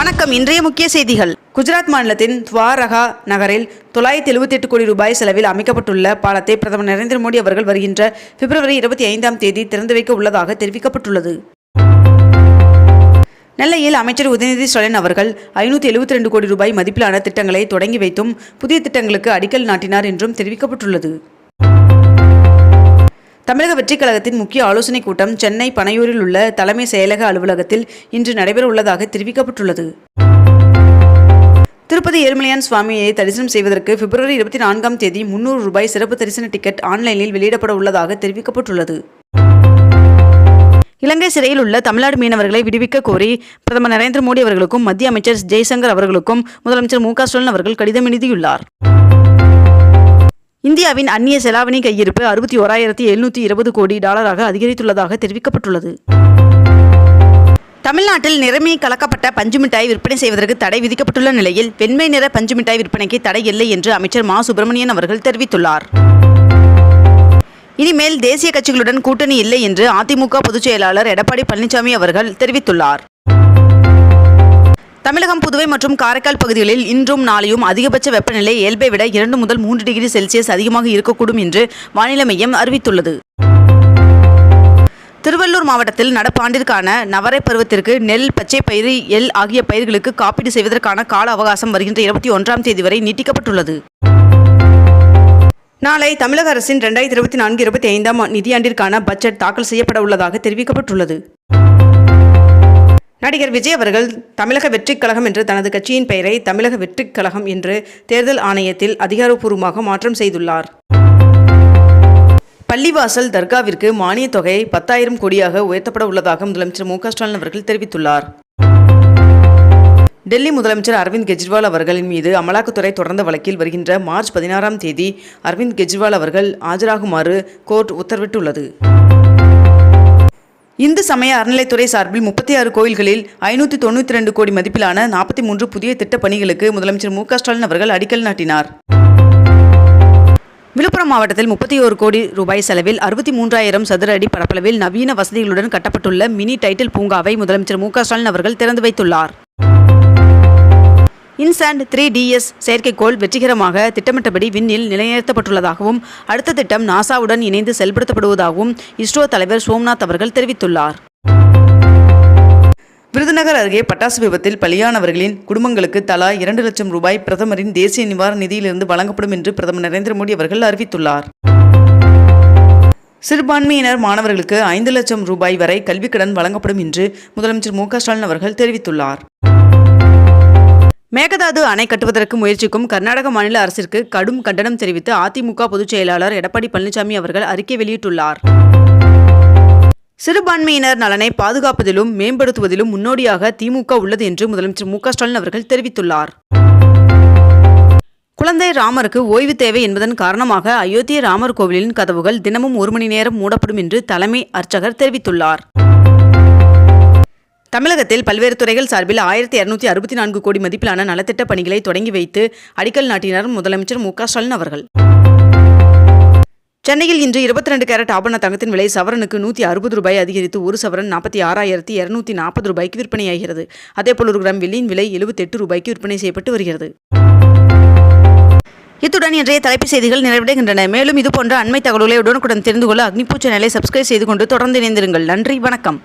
வணக்கம். இன்றைய முக்கிய செய்திகள். குஜராத் மாநிலத்தின் துவாரகா நகரில் தொள்ளாயிரத்தி எழுபத்தி எட்டு கோடி ரூபாய் செலவில் அமைக்கப்பட்டுள்ள பாலத்தை பிரதமர் நரேந்திர மோடி அவர்கள் வருகின்ற பிப்ரவரி இருபத்தி ஐந்தாம் தேதி திறந்து வைக்க உள்ளதாக தெரிவிக்கப்பட்டுள்ளது. நெல்லையில் அமைச்சர் உதயநிதி ஸ்டாலின் அவர்கள் ஐநூற்றி எழுபத்தி ரெண்டு கோடி ரூபாய் மதிப்பிலான திட்டங்களை தொடங்கி வைத்தும் புதிய திட்டங்களுக்கு அடிக்கல் நாட்டினார் என்றும் தெரிவிக்கப்பட்டுள்ளது. தமிழக வெற்றிக் கழகத்தின் முக்கிய ஆலோசனைக் கூட்டம் சென்னை பனையூரில் உள்ள தலைமை செயலக அலுவலகத்தில் இன்று நடைபெற உள்ளதாக தெரிவிக்கப்பட்டுள்ளது. திருப்பதி ஏழுமலையான் சுவாமியை தரிசனம் செய்வதற்கு பிப்ரவரி இருபத்தி நான்காம் தேதி முன்னூறு ரூபாய் சிறப்பு தரிசன டிக்கெட் ஆன்லைனில் வெளியிடப்பட உள்ளதாக தெரிவிக்கப்பட்டுள்ளது. இலங்கை சிறையில் உள்ள தமிழ்நாடு மீனவர்களை விடுவிக்க கோரி பிரதமர் நரேந்திர மோடி அவர்களுக்கும் மத்திய அமைச்சர் ஜெய்சங்கர் அவர்களுக்கும் முதலமைச்சர் மு க ஸ்டாலின் அவர்கள் கடிதம் எழுதியுள்ளார். இந்தியாவின் அந்நிய செலாவணி கையிருப்பு அறுபத்தி ஓராயிரத்தி எழுநூற்றி இருபது கோடி டாலராக அதிகரித்துள்ளதாக தெரிவிக்கப்பட்டுள்ளது. தமிழ்நாட்டில் நிறமே கலக்கப்பட்ட பஞ்சு மிட்டாய் விற்பனை செய்வதற்கு தடை விதிக்கப்பட்டுள்ள நிலையில் வெண்மை நிற பஞ்சு மிட்டாய் விற்பனைக்கு தடை இல்லை என்று அமைச்சர் மா. சுப்பிரமணியன் அவர்கள் தெரிவித்துள்ளார். இனிமேல் தேசிய கட்சிகளுடன் கூட்டணி இல்லை என்று அதிமுக பொதுச் செயலாளர் எடப்பாடி பழனிசாமி அவர்கள் தெரிவித்துள்ளார். தமிழகம் புதுவை மற்றும் காரைக்கால் பகுதிகளில் இன்றும் நாளையும் அதிகபட்ச வெப்பநிலை இயல்பை விட இரண்டு முதல் மூன்று டிகிரி செல்சியஸ் அதிகமாக இருக்கக்கூடும் என்று வானிலை மையம் அறிவித்துள்ளது. திருவள்ளூர் மாவட்டத்தில் நடப்பாண்டிற்கான நவரை பருவத்திற்கு நெல் பச்சை பயிறு எல் ஆகிய பயிர்களுக்கு காப்பீடு செய்வதற்கான கால அவகாசம் வருகின்ற இருபத்தி ஒன்றாம் தேதி வரை நீட்டிக்கப்பட்டுள்ளது. நாளை தமிழக அரசின் ரெண்டாயிரத்தி இருபத்தி நான்கு இருபத்தி ஐந்தாம் நிதியாண்டிற்கான பட்ஜெட் தாக்கல் செய்யப்பட உள்ளதாக தெரிவிக்கப்பட்டுள்ளது. நடிகர் விஜய் அவர்கள் தமிழக வெற்றிக் கழகம் என்று தனது கட்சியின் பெயரை தமிழக வெற்றிக் கழகம் என்று தேர்தல் ஆணையத்தில் அதிகாரப்பூர்வமாக மாற்றம் செய்துள்ளார். பள்ளிவாசல் தர்காவிற்கு மானியத் தொகை பத்தாயிரம் கோடியாக உயர்த்தப்பட உள்ளதாக முதலமைச்சர் மு ஸ்டாலின் அவர்கள் தெரிவித்துள்ளார். டெல்லி முதலமைச்சர் அரவிந்த் கெஜ்ரிவால் அவர்களின் மீது அமலாக்கத்துறை தொடர்ந்த வழக்கில் வருகின்ற மார்ச் பதினாறாம் தேதி அரவிந்த் கெஜ்ரிவால் அவர்கள் ஆஜராகுமாறு கோர்ட் உத்தரவிட்டுள்ளது. இந்து சமய அறநிலைத்துறை சார்பில் முப்பத்தி ஆறு கோயில்களில் ஐநூற்றி தொண்ணூற்றி ரெண்டு கோடி மதிப்பிலான நாற்பத்தி மூன்று புதிய திட்டப் பணிகளுக்கு முதலமைச்சர் மு ஸ்டாலின் அவர்கள் அடிக்கல் நாட்டினார். விழுப்புரம் மாவட்டத்தில் முப்பத்தி ஒரு கோடி ரூபாய் செலவில் அறுபத்தி மூன்றாயிரம் சதுர அடி பரப்பளவில் நவீன வசதிகளுடன் கட்டப்பட்டுள்ள மினி டைட்டில் பூங்காவை முதலமைச்சர் மு ஸ்டாலின் அவர்கள் திறந்து வைத்துள்ளார். இன்சாண்ட் த்ரீ டிஎஸ் செயற்கைக்கோள் வெற்றிகரமாக திட்டமிட்டபடி விண்ணில் நிலைநிறுத்தப்பட்டுள்ளதாகவும் அடுத்த திட்டம் நாசாவுடன் இணைந்து செயல்படுத்தப்படுவதாகவும் இஸ்ரோ தலைவர் சோம்நாத் அவர்கள் தெரிவித்துள்ளார். விருதுநகர் அருகே பட்டாசு விபத்தில் பலியானவர்களின் குடும்பங்களுக்கு தலா இரண்டு லட்சம் ரூபாய் பிரதமரின் தேசிய நிவாரண நிதியிலிருந்து வழங்கப்படும் என்று பிரதமர் நரேந்திர மோடி அவர்கள் அறிவித்துள்ளார். சிறுபான்மையினர் மாணவர்களுக்கு ஐந்து லட்சம் ரூபாய் வரை கல்விக்கடன் வழங்கப்படும் என்று முதலமைச்சர் மு க ஸ்டாலின் அவர்கள் தெரிவித்துள்ளார். மேகதாது அணை கட்டுவதற்கு முயற்சிக்கும் கர்நாடக மாநில அரசிற்கு கடும் கண்டனம் தெரிவித்து அதிமுக பொதுச் செயலாளர் எடப்பாடி பழனிசாமி அவர்கள் அறிக்கை வெளியிட்டுள்ளார். சிறுபான்மையினர் நலனை பாதுகாப்பதிலும் மேம்படுத்துவதிலும் முன்னோடியாக திமுக உள்ளது என்று முதலமைச்சர் மு ஸ்டாலின் அவர்கள் தெரிவித்துள்ளார். குழந்தை ராமருக்கு ஓய்வு தேவை என்பதன் காரணமாக அயோத்திய ராமர் கோவிலின் கதவுகள் தினமும் ஒரு மணி நேரம் மூடப்படும் என்று தலைமை அர்ச்சகர் தெரிவித்துள்ளார். தமிழகத்தில் பல்வேறு துறைகள் சார்பில் ஆயிரத்தி இரநூத்தி அறுபத்தி நான்கு கோடி மதிப்பிலான நலத்திட்ட பணிகளை தொடங்கி வைத்து அடிக்கல் நாட்டினர் முதலமைச்சர் மு க ஸ்டாலின் அவர்கள். சென்னையில் இன்று இருபத்தி ரெண்டு கேரட் ஆபரண தங்கத்தின் விலை சவரனுக்கு நூற்றி அறுபது ரூபாய் அதிகரித்து ஒரு சவரன் நாற்பத்தி ஆறாயிரத்தி இரநூத்தி நாற்பது ரூபாய்க்கு விற்பனையாகிறது. அதேபோல் ஒரு கிராம் வெள்ளியின் விலை எழுபத்தெட்டு ரூபாய்க்கு விற்பனை செய்யப்பட்டு வருகிறது. இத்துடன் இன்றைய தலைப்புச் செய்திகள் நிறைவடைகின்றன. மேலும் இதுபோன்ற அண்மை தகவல்களை உடனுக்குடன் தெரிந்து கொள்ள அக்னிபூ சேனலை சப்ஸ்கிரைப் செய்து கொண்டு தொடர்ந்து இணைந்திருங்கள். நன்றி வணக்கம்.